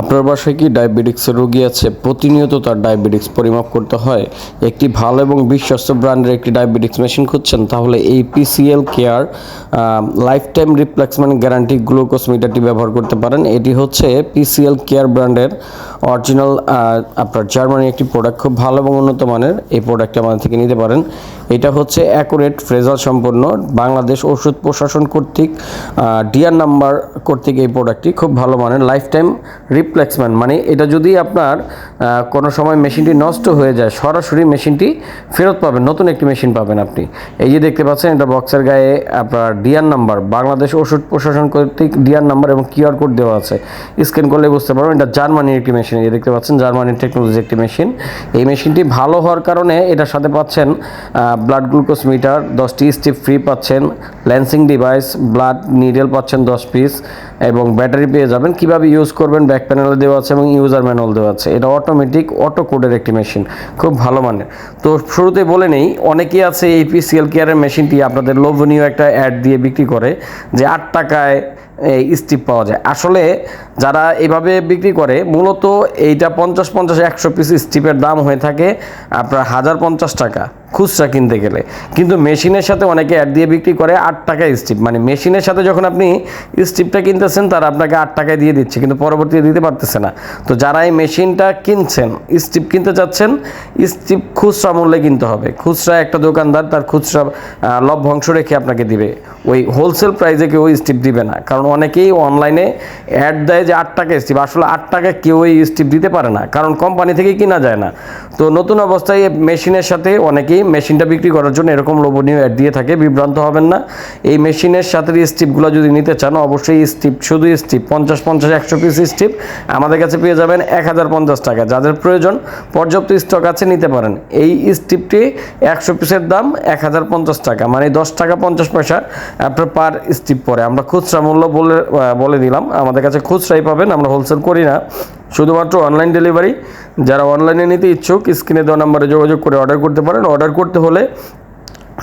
আপনার বাসায় কি ডায়াবেটিক্সের রোগী আছে? প্রতিনিয়ত তার ডায়াবেটিক্স পরিমাপ করতে হয়। একটি ভালো এবং বিশ্বস্ত ব্র্যান্ডের একটি ডায়াবেটিক্স মেশিন খুঁজছেন, তাহলে এই PCL care life time replacement guarantee glucose মিটারটি ব্যবহার করতে পারেন। এটি হচ্ছে পিসিএল কেয়ার ব্র্যান্ডের অরিজিনাল আপনার জার্মানি একটি প্রোডাক্ট, খুব ভালো এবং উন্নত মানের এই প্রোডাক্টটি আমাদের থেকে নিতে পারেন। এটা হচ্ছে অ্যাকুরেট ফ্রেজার সম্পন্ন বাংলাদেশ ওষুধ প্রশাসন কর্তৃক ডিআর নাম্বার কর্তৃক এই প্রোডাক্টটি, খুব ভালো মানের। লাইফ টাইম রিপ্লেসমেন্ট মানে এটা যদি আপনার কোনো সময় মেশিনটি নষ্ট হয়ে যায়, সরাসরি মেশিনটি ফেরত পাবেন, নতুন একটি মেশিন পাবেন আপনি। এই যে দেখতে পাচ্ছেন, এটা বক্সের গায়ে আপনার ডিআর নাম্বার বাংলাদেশ ওষুধ প্রশাসন কর্তৃক ডিআর নাম্বার এবং কিউআর কোড দেওয়া আছে। স্ক্যান করলে বুঝতে পারবেন, এটা জার্মানির একটি মেশিন, এই দেখতে পাচ্ছেন, জার্মানির টেকনোলজি একটি মেশিন। এই মেশিনটি ভালো হওয়ার কারণে এটার সাথে পাচ্ছেন ব্লাড গ্লুকোজ মিটার দশটি স্টিপ ফ্রি পাচ্ছেন ল্যান্সিং ডিভাইস ব্লাড নিডেল পাচ্ছেন দশ পিস এবং ব্যাটারি পেয়ে যাবেন। কীভাবে ইউজ করবেন ব্যাক প্যানেলে দেওয়া আছে এবং ইউজার ম্যানুয়াল দেওয়া আছে। এটা অটোমেটিক অটো কোডের একটি মেশিন খুব ভালো মানের। তো শুরুতে বলে নেই, অনেকেই আছে এই পিসিএল কেয়ারের মেশিনটি আপনাদের লোভনীয় একটা অ্যাড দিয়ে বিক্রি করে, যে আট টাকায় এই স্টিপ পাওয়া যায়। আসলে যারা এভাবে বিক্রি করে, মূলত এইটা পঞ্চাশ পঞ্চাশ একশো পিস স্টিপের দাম হয়ে থাকে আপনার হাজার পঞ্চাশ টাকা। খুচরা কিনতে গেলে। কিন্তু মেশিনের সাথে অনেকে অ্যাড দিয়ে বিক্রি করে আট টাকা স্টিপ। মানে মেশিনের সাথে যখন আপনি স্টিপটা কিনতেছেন, তারা আপনাকে আট টাকায় দিয়ে দিচ্ছে, কিন্তু পরবর্তীতে দিতে পারতেছে না। তো যারা এই মেশিনটা কিনছেন, স্টিপ কিনতে চাচ্ছেন, স্টিপ খুচরা মূল্যে কিনতে হবে। খুচরা একটা দোকানদার তার খুচরা লভ্যাংশ রেখে আপনাকে দিবে। ওই হোলসেল প্রাইসে কেউ স্টিপ দিবে না। কারণ অনেকেই অনলাইনে অ্যাড দেয় যে আট টাকা স্টিপ। আসলে আট টাকা কেউ এই স্টিপ দিতে পারে না। কারণ কোম্পানি থেকে কিনা যায় না। তো নতুন অবস্থায় মেশিনের সাথে অনেকেই মেশিনটা বিক্রি করার জন্য এরকম লোভনীয় অ্যাড দিয়ে থাকে, বিভ্রান্ত হবেন না। এই মেশিনের সাথে স্টিপগুলো যদি নিতে চান, অবশ্যই স্টিপ শুধু স্টিপ পঞ্চাশ পঞ্চাশ, একশো পিস স্টিপ আমাদের কাছে পেয়ে যাবেন এক হাজার পঞ্চাশ টাকা। যাদের প্রয়োজন, পর্যাপ্ত স্টক আছে, নিতে পারেন। এই স্টিপটি একশো পিসের দাম এক হাজার পঞ্চাশ টাকা মানে দশ টাকা পঞ্চাশ পয়সা, আপনার পার স্টিপ পরে। আমরা খুচরা মূল্য বলে বলে দিলাম। আমাদের কাছে খুচরাই পাবেন, আমরা হোলসেল করি না। শুধুমাত্র অনলাইন ডেলিভারি যারা অনলাইনে নিতে ইচ্ছুক স্ক্রিনে দেওয়া নাম্বারে যোগাযোগ করে অর্ডার করতে পারেন। অর্ডার করতে হলে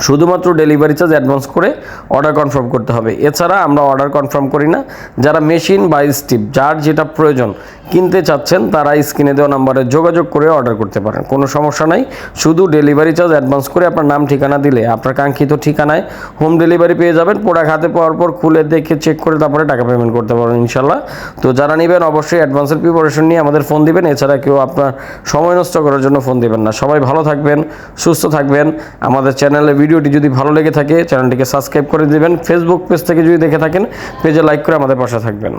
শুধুমাত্র ডেলিভারি চার্জ অ্যাডভান্স করে অর্ডার কনফার্ম করতে হবে। এছাড়া আমরা অর্ডার কনফার্ম করি না। যারা মেশিন বা স্টিপ যার যেটা প্রয়োজন কিনতে চাচ্ছেন, তারা স্ক্রিনে দেওয়া নাম্বারে যোগাযোগ করে অর্ডার করতে পারেন। কোনো সমস্যা নাই। শুধু ডেলিভারি চার্জ অ্যাডভান্স করে আপনার নাম, ঠিকানা দিলে। আপনার কাঙ্ক্ষিত ঠিকানায় হোম ডেলিভারি পেয়ে যাবেন। প্রোডাক্ট হাতে পাওয়ার পর খুলে দেখে চেক করে তারপরে টাকা পেমেন্ট করতে পারবেন ইনশাল্লাহ তো যারা নেবেন, অবশ্যই অ্যাডভান্সের প্রিপারেশন নিয়ে আমাদের ফোন দিবেন। এছাড়া কেউ আপনার সময় নষ্ট করার জন্য ফোন দিবেন না। সবাই ভালো থাকবেন, সুস্থ থাকবেন। আমাদের চ্যানেলে ভিডিওটি যদি ভালো লেগে থাকে চ্যানেলটিকে সাবস্ক্রাইব করে দিবেন। ফেসবুক পেজ থেকে যদি দেখে থাকেন পেজে লাইক করে আমাদের পাশে থাকবেন।